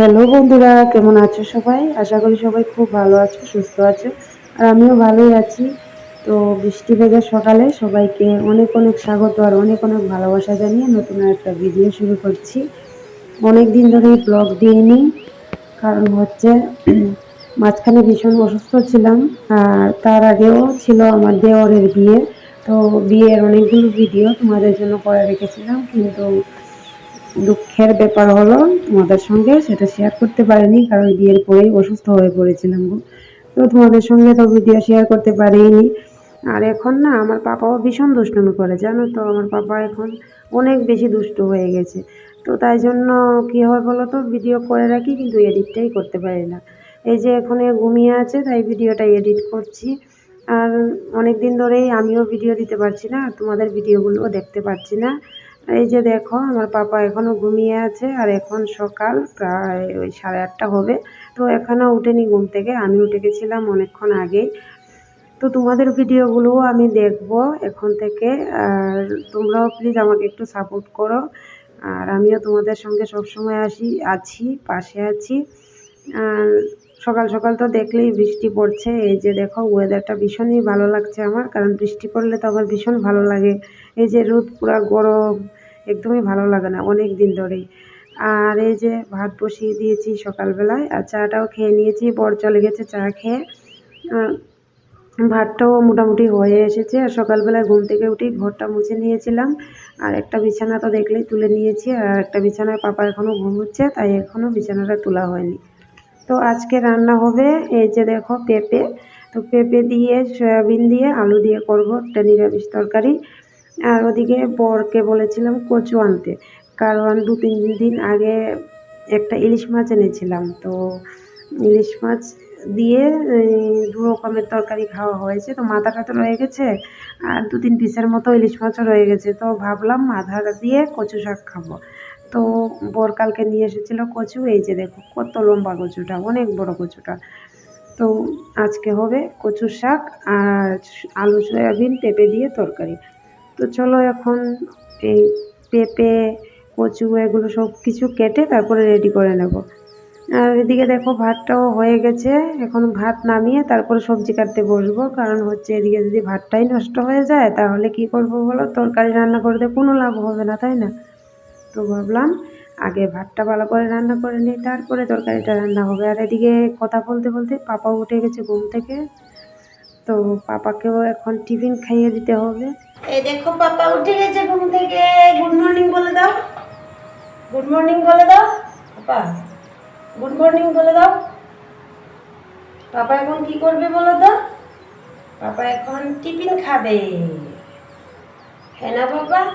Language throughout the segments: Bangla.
হ্যালো বন্ধুরা, কেমন আছো সবাই? আশা করি সবাই খুব ভালো আছো, সুস্থ আছো। আর আমিও ভালোই আছি। তো বৃষ্টি ভেজা সকালে সবাইকে অনেক অনেক স্বাগত আর অনেক অনেক ভালোবাসা জানিয়ে নতুন একটা ভিডিও শুরু করছি। অনেক দিন ধরেই ব্লগ দিইনি, কারণ হচ্ছে মাঝখানে ভীষণ অসুস্থ ছিলাম আর তার আগেও ছিল আমার দেওরের বিয়ে। তো বিয়ের অনেকগুলো ভিডিও তোমাদের জন্য করে রেখেছিলাম, কিন্তু দুঃখের ব্যাপার হলো তোমাদের সঙ্গে, সেটা শেয়ার করতে পারিনি, কারণ বিয়ের পরেই অসুস্থ হয়ে পড়েছিলাম গো। তো তোমাদের সঙ্গে তো ভিডিও শেয়ার করতে পারিনি। আর এখন না, আমার পাপাও ভীষণ দুষ্টুমি করে, জানো তো, আমার পাপা এখন অনেক বেশি দুষ্ট হয়ে গেছে। তো তাই জন্য কী হয় বলো তো ভিডিও করে রাখি, কিন্তু এডিটটাই করতে পারি না। এই যে এখন ঘুমিয়ে আছে, তাই ভিডিওটা এডিট করছি। আর অনেক দিন ধরেই আমিও ভিডিও দিতে পারছি না তোমাদের ভিডিওগুলোও দেখতে পাচ্ছি না। এই যে দেখো, আমার পাপা এখনও ঘুমিয়ে আছে আর এখন সকাল, প্রায় ওই সাড়ে আটটা হবে। তো এখনও উঠেনি ঘুম থেকে, আমি উঠে গেছিলাম অনেকক্ষণ আগেই। তো তোমাদের ভিডিওগুলোও আমি দেখব এখন থেকে, আর তোমরাও প্লিজ আমাকে একটু সাপোর্ট করো। আর আমিও তোমাদের সঙ্গে সবসময় আসি, আছি, পাশে আছি। আর সকাল সকাল তো দেখলেই বৃষ্টি পড়ছে, এই যে দেখো ওয়েদারটা ভীষণই ভালো লাগছে আমার, কারণ বৃষ্টি পড়লে তো আমার ভীষণ ভালো লাগে। এই যে রোদ পুরা গরম একদমই ভালো লাগে না অনেক দিন ধরেই। আর এই যে ভাত বসিয়ে দিয়েছি সকালবেলায়, আর চাটাও খেয়ে নিয়েছি, বর চলে গেছে চা খেয়ে। ভাতটাও মোটামুটি হয়ে এসেছে, আর সকালবেলায় ঘুম থেকে উঠি ঘরটা মুছে নিয়েছিলাম। আর একটা বিছানা তো দেখলেই তুলে নিয়েছি, আর একটা বিছানায় পাপা এখনও ঘুমোচ্ছে, তাই এখনও বিছানাটা তোলা হয়নি। তো আজকে রান্না হবে, এই যে দেখো পেঁপে। তো পেঁপে দিয়ে, সয়াবিন দিয়ে, আলু দিয়ে করব একটা নিরামিষ তরকারি। আর ওদিকে বরকে বলেছিলাম কচু আনতে। কারণ দু, তিন দিন আগে একটা ইলিশ মাছ এনেছিলাম। তো ইলিশ মাছ দিয়ে দু রকমের তরকারি খাওয়া হয়েছে। তো মাথাটা তো রয়ে গেছে। আর দু, তিন পিসের মতো ইলিশ মাছও রয়ে গেছে। তো ভাবলাম মাথাটা দিয়ে কচু শাক খাব। তো বর কালকে নিয়ে এসেছিল কচু। এই যে দেখো, কত লম্বা কচুটা, অনেক বড় কচুটা। তো আজকে হবে কচু শাক আর আলু, সয়াবিন, পেঁপে দিয়ে তরকারি। তো চলো এখন এই পেঁপে, কচু, এগুলো সব কিছু কেটে তারপরে রেডি করে নেব। আর এদিকে দেখো ভাতটাও হয়ে গেছে। এখন ভাত নামিয়ে তারপরে সবজি কাটতে বসবো। কারণ হচ্ছে এদিকে যদি ভাতটাই নষ্ট হয়ে যায়, তাহলে কি করব বলো? তরকারি রান্না করতে কোনো লাভ হবে না, তাই না? তো ভাবলাম আগে ভাতটা ভালো করে রান্না করে নিই, তারপরে তরকারিটা রান্না হবে। আর এদিকে কথা বলতে বলতে পাপা উঠে গেছে ঘুম থেকে। তো পাপাকেও এখন টিফিন খাইয়ে দিতে হবে। এই দেখো, পাপা উঠে গেছে ঘুম থেকে। গুড মর্নিং বলে দাও। গুড মর্নিং বলে দাও। পাপা, গুড মর্নিং বলে দাও। পাপা এখন কি করবে বলো তো? পাপা এখন টিফিন খাবে। হ্যাঁ না পাপা?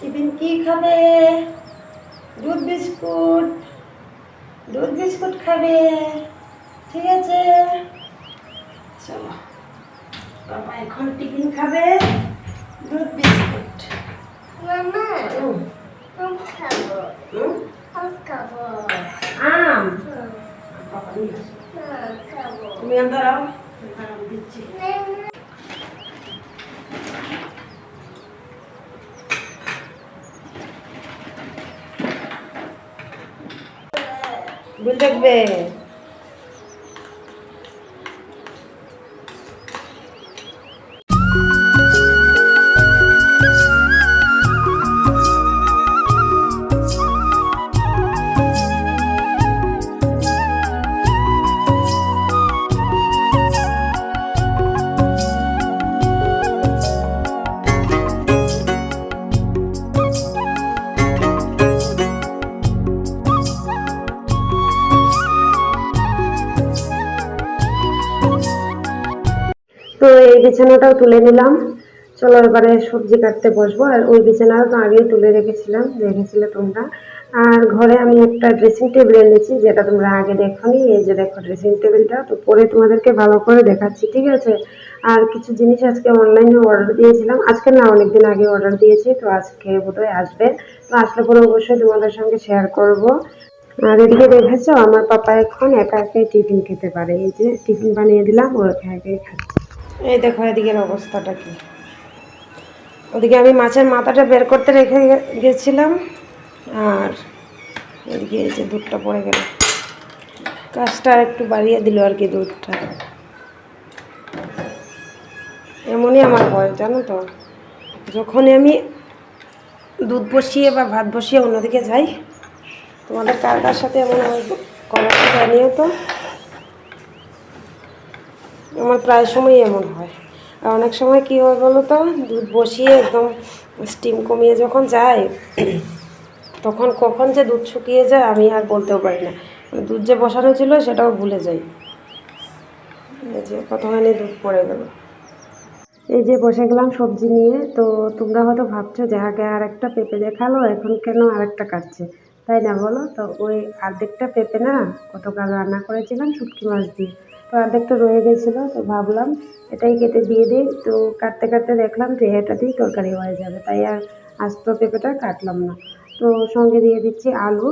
টিফিন কি খাবে? দুধ বিস্কুট। দুধ বিস্কুট খাবে। ঠিক আছে। চলো। বাবা এখন টিফিন খাবে? দুধ বিস্কুট। মামা আম খাব। আম খাব। আম? বাবা নিয়ে আসো। আম খাব। তুমি আম দিচ্ছি। দেখবে। বিছানাটাও তুলে নিলাম। চলো এবারে সবজি কাটতে বসবো। আর ওই বিছানাটা তো আগেই তুলে রেখেছিলাম। দেখেছিলে তোমরা। আর ঘরে আমি একটা ড্রেসিং টেবিল এনেছি, যেটা তোমরা আগে দেখোনি। এই যে দেখো ড্রেসিং টেবিলটা তো পরে তোমাদেরকে ভালো করে দেখাচ্ছি, ঠিক আছে? আর কিছু জিনিস আজকে অনলাইনে অর্ডার দিয়েছিলাম। আজকে না, অনেকদিন আগে অর্ডার দিয়েছি, তো আজকে বোধহয় আসবে। তো আসলে পরে অবশ্যই তোমাদের সঙ্গে শেয়ার করব। আর এদিকে দেখেছ, আমার পাপা এখন একা একাই টিফিন খেতে পারে। এই যে টিফিন বানিয়ে দিলাম, ও একা একাই খাচ্ছে। এই দেখো, এদিকের অবস্থাটা কি? ওদিকে আমি মাছের মাথাটা বের করতে রেখে গেছিলাম, আর এদিকে এই যে দুধটা পড়ে গেল। কাজটা একটু বাড়িয়ে দিল আর কি দুধটা। এমনই আমার হয় জানো তো? যখনই আমি দুধ বসিয়ে বা ভাত বসিয়ে অন্যদিকে যাই, তোমাদের কার কার সাথে এমন হয় কমেন্টে জানিও তো। আমার প্রায় সময়ই এমন হয়। আর অনেক সময় কী হয় বলো তো? দুধ বসিয়ে একদম স্টিম কমিয়ে যখন যায়, তখন কখন যে দুধ শুকিয়ে যায় আমি আর বলতেও পারি না। দুধ যে বসানো ছিল সেটাও ভুলে যাই। যে কতখানি দুধ পড়ে গেল। এই যে বসে গেলাম সবজি নিয়ে, তো তোমরা হয়তো ভাবছ যে আগে আর একটা পেঁপে দেখাল, এখন কেন আর একটা কাটছে? তাই না বলো? তো ওই অর্ধেকটা পেঁপে না, গতকাল রান্না করেছিলাম শুটকি মাছ দিয়ে। তো অর্ধেকটা রয়ে গেছিল, তো ভাবলাম এটাই কেটে দিয়ে দিই। তো কাটতে কাটতে দেখলাম যে এটা দিয়েই তরকারি হয়ে যাবে, তাই আর আস্ত পেঁপেটা কাটলাম না। তো সঙ্গে দিয়ে দিচ্ছি আলু,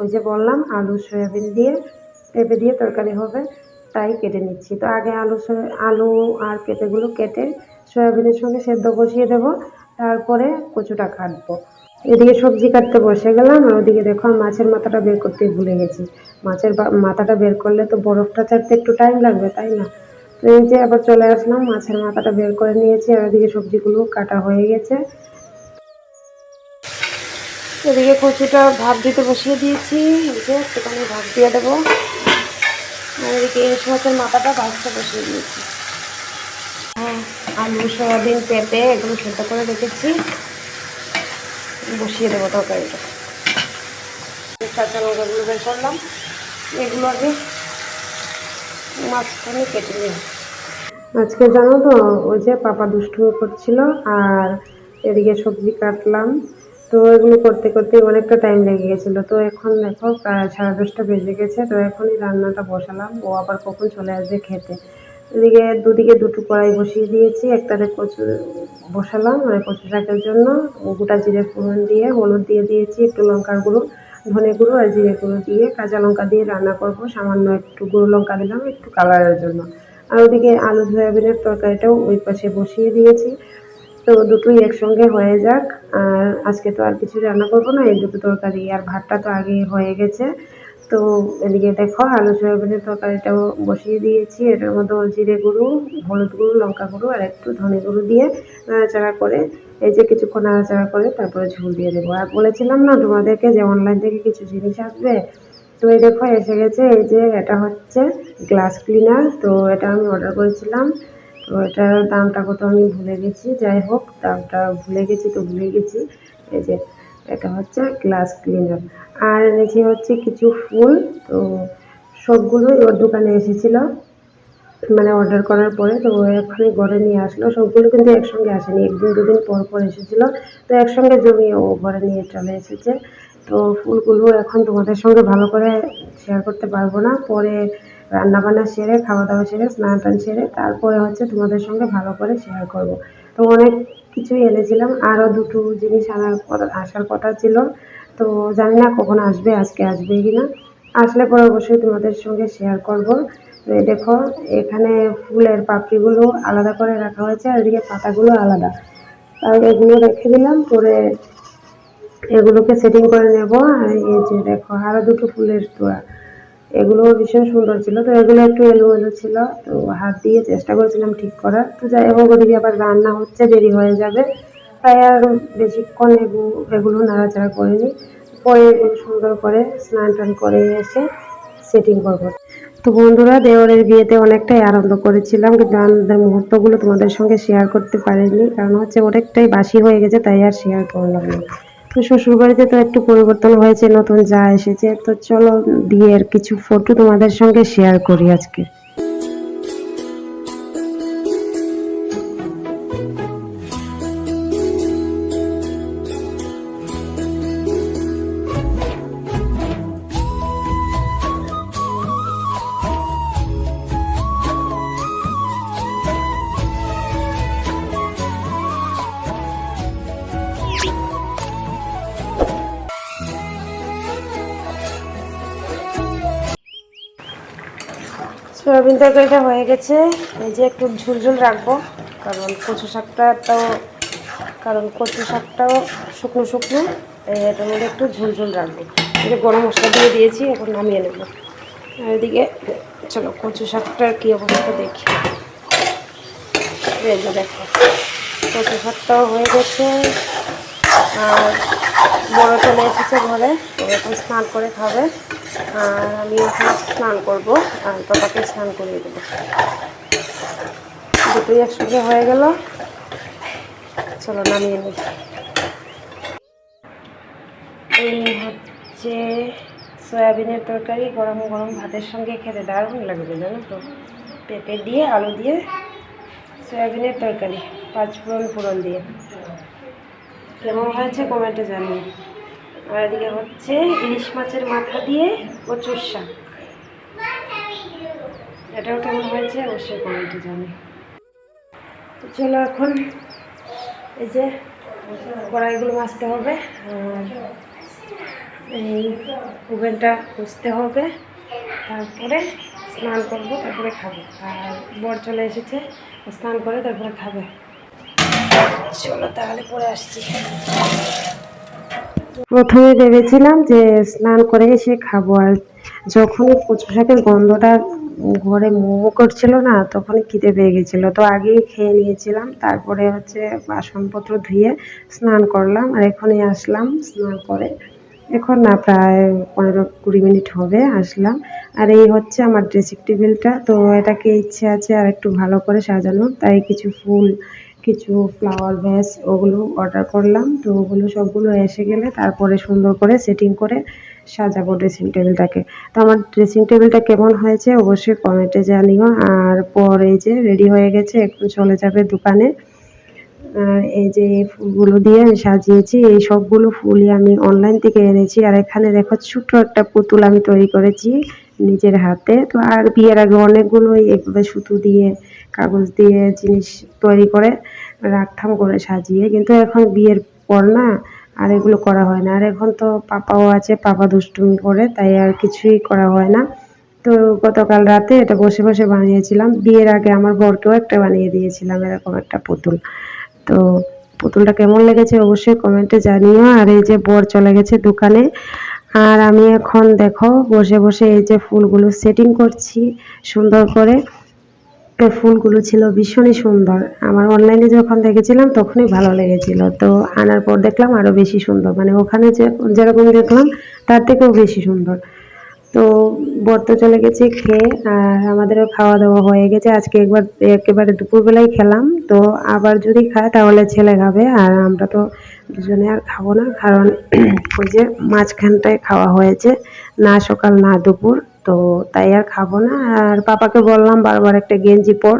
ওই যে বললাম আলু সয়াবিন দিয়ে, পেঁপে দিয়ে তরকারি হবে, তাই কেটে নিচ্ছি। তো আগে আলু আলু আর পেঁপেগুলো কেটে সয়াবিনের সঙ্গে সেদ্ধ বসিয়ে দেবো, তারপরে কচুটা কাটবো। এদিকে সবজি কাটতে বসে গেলাম, আর ওদিকে দেখো মাছের মাথাটা বের করতে ভুলে গেছি। মাছের মাথাটা বের করলে তো বরফটা ছাড়তে একটু টাইম লাগবে, তাই না? তো এই যে আবার চলে আসলাম, মাছের মাথাটা বের করে নিয়েছি, আর ওদিকে সবজিগুলো কাটা হয়ে গেছে। এদিকে কচুটা ভাত দিতে বসিয়ে দিয়েছি যে একটুখানি ভাত দিয়ে দেবো। আর এদিকে ইলিশ মাছের মাথাটা ভাজতে বসিয়ে দিয়েছি। হ্যাঁ আলু, সয়াবিন, পেঁপে, এগুলো সেদ্ধ করে রেখেছি। বসিয়ে দেবো তরকারিটা। কাঁচা লঙ্কাগুলো বের করলাম। এগুলো আগে মাঝখানে কেটে নিই আজকে জানো তো, ওই যে পাপা দুষ্টুমি করছিল আর এদিকে সবজি কাটলাম। তো এগুলো করতে করতে অনেকটা টাইম লেগে গেছিল। তো এখন দেখো, প্রায় সাড়ে দশটা বেজে গেছে। তো এখনই রান্নাটা বসালাম। ও আবার কখন চলে আসবে খেতে। এদিকে দুদিকে দুটো কড়াই বসিয়ে দিয়েছি। একটাতে কচু বসালাম মানে কচু শাকের জন্য। গোটা জিরে ফোড়ন দিয়ে, হলুদ দিয়ে দিয়েছি, একটু লঙ্কার গুঁড়ো। ধনে গুঁড়ো আর জিরে গুঁড়ো দিয়ে কাঁচা লঙ্কা দিয়ে রান্না করব। সামান্য একটু গুঁড়ো লঙ্কা দিলাম, একটু কালারের জন্য। আর ওদিকে আলু সয়াবিনের তরকারিটাও ওই পাশে বসিয়ে দিয়েছি। তো দুটোই একসঙ্গে হয়ে যাক। আর আজকে তো আর কিছু রান্না করব না, এই দুটো তরকারি আর ভাতটা তো আগেই হয়ে গেছে। তো এদিকে দেখো, আলু, সয়াবিনের তরকারিটাও বসিয়ে দিয়েছি। এটার মধ্যে জিরে গুঁড়ো, হলুদ গুঁড়ো, লঙ্কা গুঁড়ো আর একটু ধনে গুঁড়ো দিয়ে নাড়াচাড়া করে, এই যে কিছুক্ষণ নাড়াচাড়া করে তারপরে ঝোল দিয়ে দেবো। আর বলেছিলাম না তোমাদেরকে যে অনলাইন থেকে কিছু জিনিস আসবে? তো এই দেখো, এসে গেছে, এই যে এটা হচ্ছে গ্লাস ক্লিনার তো এটা আমি অর্ডার করেছিলাম। তো এটার দামটা কত আমি ভুলে গেছি। যাই হোক, দামটা ভুলে গেছি তো ভুলে গেছি। এই যে এটা হচ্ছে গ্লাস ক্লিনার আর এনেছি হচ্ছে কিছু ফুল। তো সবগুলোই ওর দোকানে এসেছিল। মানে অর্ডার করার পরে তো ও এখানে ঘরে নিয়ে আসলো। সবগুলো কিন্তু একসঙ্গে আসেনি। একদিন, দুদিন পর পর এসেছিল। তো একসঙ্গে জমিয়ে ও ঘরে নিয়ে চলে এসেছে। তো ফুলগুলো এখন তোমাদের সঙ্গে ভালো করে শেয়ার করতে পারব না। পরে রান্নাবান্না সেরে, খাওয়া দাওয়া সেরে স্নান টান সেরে, তারপরে হচ্ছে তোমাদের সঙ্গে ভালো করে শেয়ার করব। তো অনেক কিছুই এনেছিলাম। আরও দুটো জিনিস আনার আসার কথা ছিল। তো জানি না কখন আসবে, আজকে আসবে কি না আসলে পরে অবশ্যই তোমাদের সঙ্গে শেয়ার করব। দেখো, এখানে ফুলের পাপড়িগুলো আলাদা করে রাখা হয়েছে আর এদিকে পাতাগুলো আলাদা। আর এগুলো রেখে দিলাম, পরে এগুলোকে সেটিং করে নেব। আর এই যে দেখো আরও দুটো ফুলের তোড়া। এগুলো ভীষণ সুন্দর ছিল, তো এগুলো একটু এলোমেলো ছিল, তো হাত দিয়ে চেষ্টা করেছিলাম ঠিক করার। তো যাই হোক, ওদিকে আবার রান্না হচ্ছে, দেরি হয়ে যাবে। তাই আর বেশিক্ষণ এগুলো এগুলো নাড়াচাড়া করিনি। পরে সুন্দর করে স্নান টান করে এসে সেটিং করব। তো বন্ধুরা, দেওরের বিয়েতে অনেকটাই আনন্দ করেছিলাম, কিন্তু আনন্দের মুহূর্তগুলো তোমাদের সঙ্গে শেয়ার করতে পারিনি, কারণ হচ্ছে অনেকটাই বাসি হয়ে গেছে, তাই আর শেয়ার করলাম না। তো শ্বশুরবাড়িতে তো একটু পরিবর্তন হয়েছে, নতুন যা এসেছে, তো চলো বিয়ের কিছু ফটো তোমাদের সঙ্গে শেয়ার করি আজকে। সয়াবিন তরকারিটা হয়ে গেছে। এই যে একটু ঝুলঝুল রাখব, কারণ কচু শাকটা তো, কারণ কচু শাকটাও শুকনো শুকনো এটার মধ্যে একটু ঝুলঝুল রাখব। এটা গরম মশলা দিয়ে দিয়েছি, এখন নামিয়ে নেব। এদিকে, চলো কচু শাকটার কী অবস্থা দেখি। এই যে দেখো, কচু শাকটাও হয়ে গেছে। আর বড় চলে এসেছে ঘরে এখন স্নান করে খাবে। আমি এখন স্নান করব। আর পাপাকে স্নান করিয়ে দেবো। দুটোই একসঙ্গে হয়ে গেল। চলো নামিয়ে নিই। এই হচ্ছে সয়াবিনের তরকারি, গরম গরম ভাতের সঙ্গে খেতে দারুণ লাগবে, জানো তো? পেঁপে দিয়ে, আলু দিয়ে, সয়াবিনের তরকারি, পাঁচ ফোড়ন ফোড়ন দিয়ে। কেমন হয়েছে কমেন্টে জানিয়ে আর এদিকে হচ্ছে ইলিশ মাছের মাথা দিয়ে কচুর শাক। এটাও কেমন হয়েছে? অবশ্যই কমেন্টে জানি। চলো এখন এই যে কড়াইগুলো মাজতে হবে আর এই ওভেনটা মুছতে হবে। তারপরে স্নান করব, তারপরে খাব। আর বর চলে এসেছে, স্নান করে তারপরে খাবে। চলো তাহলে পরে আসছি। প্রথমে ভেবেছিলাম যে স্নান করে এসে খাব, আর যখন কচু শাকের গন্ধটা ঘরে মোমো করছিল না তখন খিদে পেয়ে গেছিল। তো আগেই খেয়ে নিয়েছিলাম, তারপরে হচ্ছে বাসনপত্র ধুয়ে স্নান করলাম, আর এখনই আসলাম স্নান করে। এখন না, প্রায় পনেরো কুড়ি মিনিট হবে, আসলাম। আর এই হচ্ছে আমার ড্রেসিং টেবিলটা, তো এটাকে ইচ্ছে আছে আর একটু ভালো করে সাজানো তাই কিছু ফুল কিছু ফ্লাওয়ার ভ্যাস ওগুলো অর্ডার করলাম। তো ওগুলো সবগুলো এসে গেলে তারপরে সুন্দর করে সেটিং করে সাজাবো ড্রেসিং টেবিলটাকে তো আমার ড্রেসিং টেবিলটা কেমন হয়েছে অবশ্যই কমেন্টে জানিও। আর পরে যে রেডি হয়ে গেছে, এখন চলে যাবে দোকানে। এই যে ফুলগুলো দিয়ে আমি সাজিয়েছি, এই সবগুলো ফুলই আমি অনলাইন থেকে এনেছি। আর এখানে দেখো ছোট্ট একটা পুতুল আমি তৈরি করেছি নিজের হাতে। তো আর বিয়ের আগে অনেকগুলোই এভাবে সুতো দিয়ে কাগজ দিয়ে জিনিস তৈরি করে রাখতাম, করে সাজিয়ে। কিন্তু এখন বিয়ের পর না আর এগুলো করা হয় না। আর এখন তো পাপাও আছে, পাপা দুষ্টুমি করে, তাই আর কিছুই করা হয় না। তো গতকাল রাতে এটা বসে বসে বানিয়েছিলাম। বিয়ের আগে আমার বরকেও একটা বানিয়ে দিয়েছিলাম, এরকম একটা পুতুল। তো পুতুলটা কেমন লেগেছে অবশ্যই কমেন্টে জানিও। আর এই যে বর চলে গেছে দোকানে, আর আমি এখন দেখো বসে বসে এই যে ফুলগুলো সেটিং করছি সুন্দর করে। এই ফুলগুলো ছিল ভীষণই সুন্দর। আমার অনলাইনে যখন দেখেছিলাম, তখনই ভালো লেগেছিল। তো আনার পর দেখলাম আরও বেশি সুন্দর। মানে ওখানে যে, যেরকম দেখলাম, তার থেকেও বেশি সুন্দর। তো বর তো চলে গেছে খেয়ে, আর আমাদেরও খাওয়া দাওয়া হয়ে গেছে। আজকে একবার, একেবারে দুপুরবেলায় খেলাম। তো আবার যদি খায়, তাহলে ছেলে খাবে। আর আমরা তো দুজনে আর খাব না। কারণ ওই যে মাঝখানটায় খাওয়া হয়েছে, না সকাল, না দুপুর। তো তাই আর খাব না। আর পাপাকে বললাম বারবার একটা গেঞ্জি পর,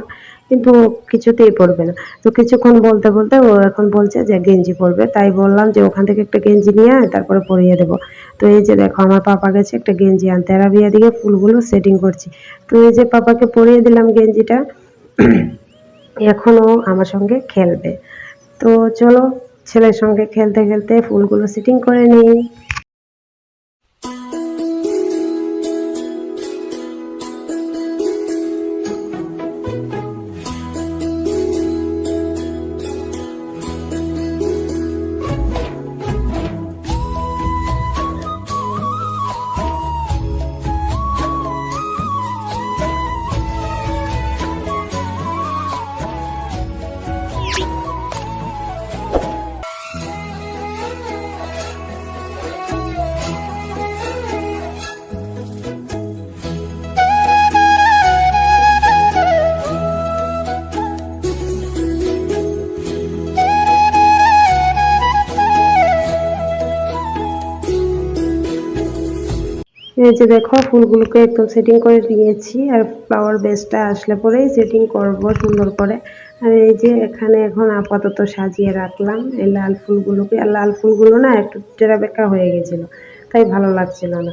কিন্তু কিছুতেই পরবে না। তো কিছুক্ষণ বলতে বলতে ও এখন বলছে যে গেঞ্জি পরবে। তাই বললাম যে ওখান থেকে একটা গেঞ্জি নিয়ে আয়, তারপরে পরিয়ে দেবো। তো এই যে দেখো আমার পাপা গেছে একটা গেঞ্জি আনতে। আর আমি এদিকে ফুলগুলো সেটিং করছি। তো এই যে পাপাকে পরিয়ে দিলাম গেঞ্জিটা, এখনও আমার সঙ্গে খেলবে। তো চলো ছেলের সঙ্গে খেলতে খেলতে ফুলগুলো সেটিং করে নিই। এই যে দেখো, ফুলগুলোকে একদম সেটিং করে দিয়েছি আর ফ্লাওয়ার বেসটা আসলে পরেই সেটিং করব সুন্দর করে। আর এই যে এখানে এখন আপাতত সাজিয়ে রাখলাম এই লাল ফুলগুলোকে। আর লাল ফুলগুলো না একটু টেরা বেঁকা হয়ে গেছিল, তাই ভালো লাগছিল না।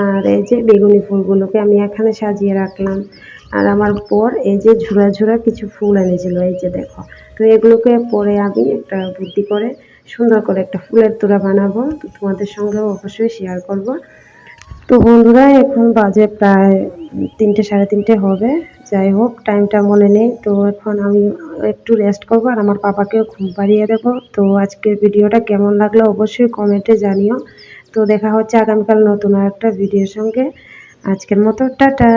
আর এই যে বেগুনি ফুলগুলোকে আমি এখানে সাজিয়ে রাখলাম। আর আমার পর এই যে ঝুরা ঝুরা কিছু ফুল এনেছিল, এই যে দেখো। তো এগুলোকে পরে আমি একটা বুদ্ধি করে সুন্দর করে একটা ফুলের তোড়া বানাবো। তোমাদের সঙ্গেও অবশ্যই শেয়ার করব। তো বন্ধুরা, এখন বাজে প্রায় তিনটে, সাড়ে তিনটে হবে। যাই হোক টাইমটা মনে নেই। তো এখন আমি একটু রেস্ট করব আর আমার পাপাকেও ঘুম পাড়িয়ে দেবো। তো আজকের ভিডিওটা কেমন লাগল অবশ্যই কমেন্টে জানিও। তো দেখা হচ্ছে আগামীকাল নতুন আর একটা ভিডিওর সঙ্গে। আজকের মতো, টাটা!